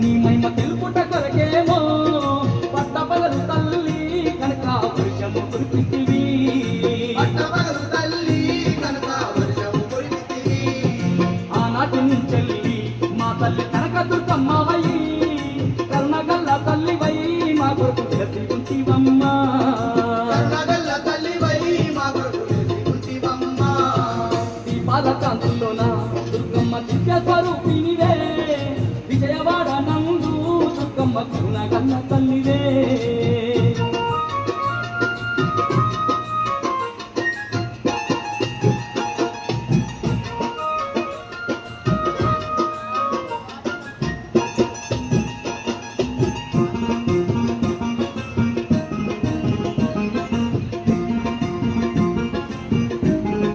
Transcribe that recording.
నీ మహిమ తెలుపుట కొరకేమో. పట్టపగలు తల్లి కనుక పురుషము కురిపిస్తివి పట్టపగలు తల్లి కనుక వర్షము కురిపిస్తివి. ఆనాటి నుంచెల్లి మా తల్లి కనక దుర్గమ్మవై కరుణగల్ల తల్లివై మా కొరకు తెలిసి ఉంటివమ్మా కరుణగల్ల తల్లివై మా దుర్గమ్మ తల్లిదే.